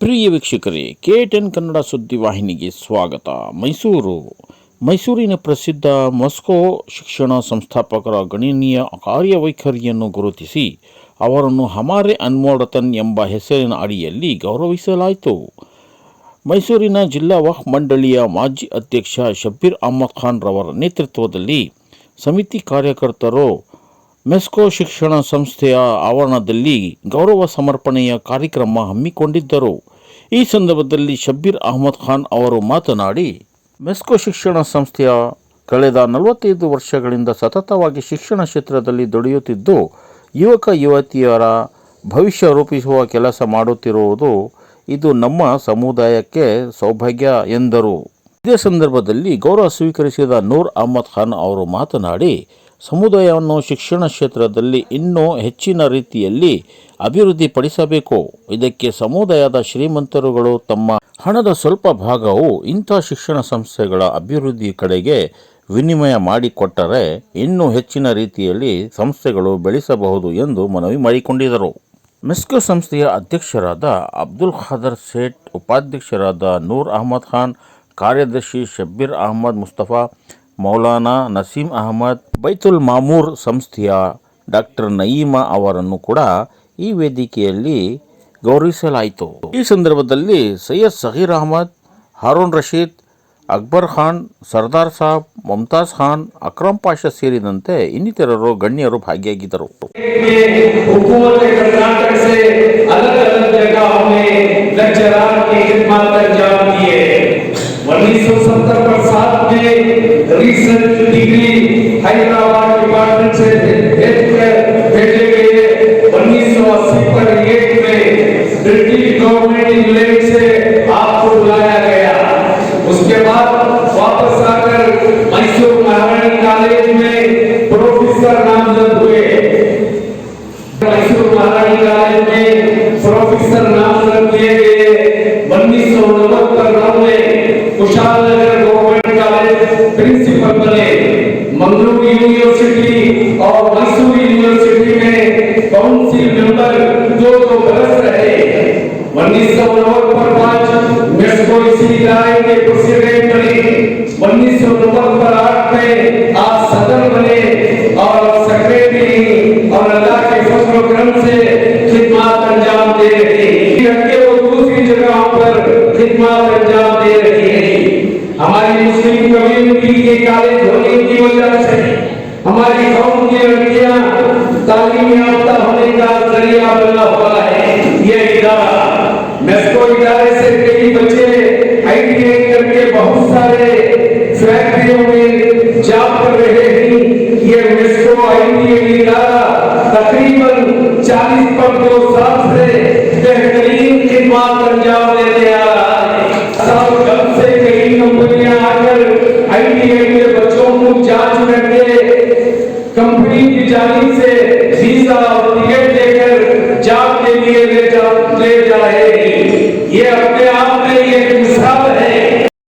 ಪ್ರಿಯ ವೀಕ್ಷಕರೇ, K ten Kannada ಸುದ್ದಿವಾಹಿನಿಗೆ ಸ್ವಾಗತ. ಮೈಸೂರು. ಮೈಸೂರಿನ ಪ್ರಸಿದ್ಧ ಮಸ್ಕೋ ಶಿಕ್ಷಣ ಸಂಸ್ಥಾಪಕರ ಗಣನೀಯ ಕಾರ್ಯವೈಖರಿಯನ್ನು ಗುರುತಿಸಿ, ಅವರನ್ನು ಹಮಾರೆ ಅನ್ಮೋಡತನ್ ಎಂಬ ಹೆಸರಿನ ಅಡಿಯಲ್ಲಿ ಗೌರವಿಸಲಾಯಿತು. ಮೈಸೂರಿನ ಜಿಲ್ಲಾ ವಕ್ಫ್ ಮಂಡಳಿಯ ಮಾಜಿ ಅಧ್ಯಕ್ಷ ಶಬ್ಬೀರ್ ಅಹಮದ್ ಖಾನ್ ರವರ ನೇತೃತ್ವದಲ್ಲಿ ಸಮಿತಿ ಕಾರ್ಯಕರ್ತರು ಮೆಸ್ಕೋ ಶಿಕ್ಷಣ ಸಂಸ್ಥೆಯ ಆವರಣದಲ್ಲಿ ಗೌರವ ಸಮರ್ಪಣೆಯ ಕಾರ್ಯಕ್ರಮ ಹಮ್ಮಿಕೊಂಡಿದ್ದರು. ಈ ಸಂದರ್ಭದಲ್ಲಿ ಶಬ್ಬೀರ್ ಅಹಮದ್ ಖಾನ್ ಅವರು ಮಾತನಾಡಿ, ಮೆಸ್ಕೋ ಶಿಕ್ಷಣ ಸಂಸ್ಥೆಯ ಕಳೆದ ನಲವತ್ತೈದು ವರ್ಷಗಳಿಂದ ಸತತವಾಗಿ ಶಿಕ್ಷಣ ಕ್ಷೇತ್ರದಲ್ಲಿ ದುಡಿಯುತ್ತಿದ್ದು, ಯುವಕ ಯುವತಿಯರ ಭವಿಷ್ಯ ರೂಪಿಸುವ ಕೆಲಸ ಮಾಡುತ್ತಿರುವುದು ಇದು ನಮ್ಮ ಸಮುದಾಯಕ್ಕೆ ಸೌಭಾಗ್ಯ ಎಂದರು. ಇದೇ ಸಂದರ್ಭದಲ್ಲಿ ಗೌರವ ಸ್ವೀಕರಿಸಿದ ನೂರ್ ಅಹಮದ್ ಖಾನ್ ಅವರು ಮಾತನಾಡಿ ಸಮುದಾಯವನ್ನು ಶಿಕ್ಷಣ ಕ್ಷೇತ್ರದಲ್ಲಿ ಇನ್ನೂ ಹೆಚ್ಚಿನ ರೀತಿಯಲ್ಲಿ ಅಭಿವೃದ್ಧಿಪಡಿಸಬೇಕು. ಇದಕ್ಕೆ ಸಮುದಾಯದ ಶ್ರೀಮಂತರುಗಳು ತಮ್ಮ ಹಣದ ಸ್ವಲ್ಪ ಭಾಗವು ಇಂಥ ಶಿಕ್ಷಣ ಸಂಸ್ಥೆಗಳ ಅಭಿವೃದ್ಧಿ ಕಡೆಗೆ ವಿನಿಮಯ ಮಾಡಿಕೊಟ್ಟರೆ ಇನ್ನೂ ಹೆಚ್ಚಿನ ರೀತಿಯಲ್ಲಿ ಸಂಸ್ಥೆಗಳು ಬೆಳೆಸಬಹುದು ಎಂದು ಮನವಿ ಮಾಡಿಕೊಂಡಿದರು ಮೆಸ್ಕೋ ಸಂಸ್ಥೆಯ ಅಧ್ಯಕ್ಷರಾದ ಅಬ್ದುಲ್ ಖಾದರ್ ಸೇಠ್, ಉಪಾಧ್ಯಕ್ಷರಾದ ನೂರ್ ಅಹಮದ್ ಖಾನ್, ಕಾರ್ಯದರ್ಶಿ ಶಬ್ಬೀರ್ ಅಹಮದ್ ಮುಸ್ತಫಾ ಮೌಲಾನಾ ನಸೀಂ ಅಹಮದ್ ಬೈತುಲ್ ಮಾಮೂರ್ ಸಂಸ್ಥೆಯ ಡಾಕ್ಟರ್ ನಯೀಮಾ ಅವರನ್ನು ಕೂಡ ಈ ವೇದಿಕೆಯಲ್ಲಿ ಗೌರವಿಸಲಾಯಿತು. ಈ ಸಂದರ್ಭದಲ್ಲಿ ಸೈಯದ್ ಸಹೀರ್ ಅಹಮದ್, ಹಾರೂನ್ ರಶೀದ್, ಅಕ್ಬರ್ ಖಾನ್, ಸರ್ದಾರ್ ಸಾಬ್, ಮುಮ್ತಾಜ್ ಖಾನ್, ಅಕ್ರಮ್ ಪಾಷಾ ಸೇರಿದಂತೆ ಇನ್ನಿತರರು ಗಣ್ಯರು ಭಾಗಿಯಾಗಿದ್ದರು. डिपार्टमेंट से कर भेजे गए उन्नीस सौ अस्सी पर एक में ब्रिटिश गवर्नमेंट इंग्लैंड से आपको बुलाया गया उसके बाद वापस आकर मैसूर महारानी कॉलेज में प्रोफेसर नामजद हुए मैसूर महारानी कॉलेज में प्रोफेसर नामजद किए गए उन्नीस सौ नवहत्तर नौ में कुशाल नगर गवर्नमेंट कॉलेज प्रिंसिपल बने दो दो बरस रहे। उन्नीस सौ नब्बे पर पाँच मेस्को इसी के प्रेसिडेंट बने। उन्नीस सौ नब्बे पर आठ में आप सदर बने। और सेक्रेटरी और अल्लाह के फजल व करम से खिदमत अंजाम दे रही हैं। वो दूसरी जगहों पर खिदमत अंजाम दे रही है। हमारी मुस्लिम कम्युनिटी के कॉलेज होने की वजह से हमारी कौम की लड़कियाँ तालीम याफ्ता होने का ज़रिया बना हुआ है। ये इदारा। इदारे से कई बच्चे आईटीआई करके बहुत सारे फैक्ट्रियों में जॉब कर रहे हैं। ये आईटीआई इदारा तकरीबन 40 पर दो साल से बेहतरीन अंजाम देते आ रहा है। साल कब से कई कंपनियाँ आकर आईटीआई के बच्चों को जाँच करके कंपनी की जानी से vai ter algo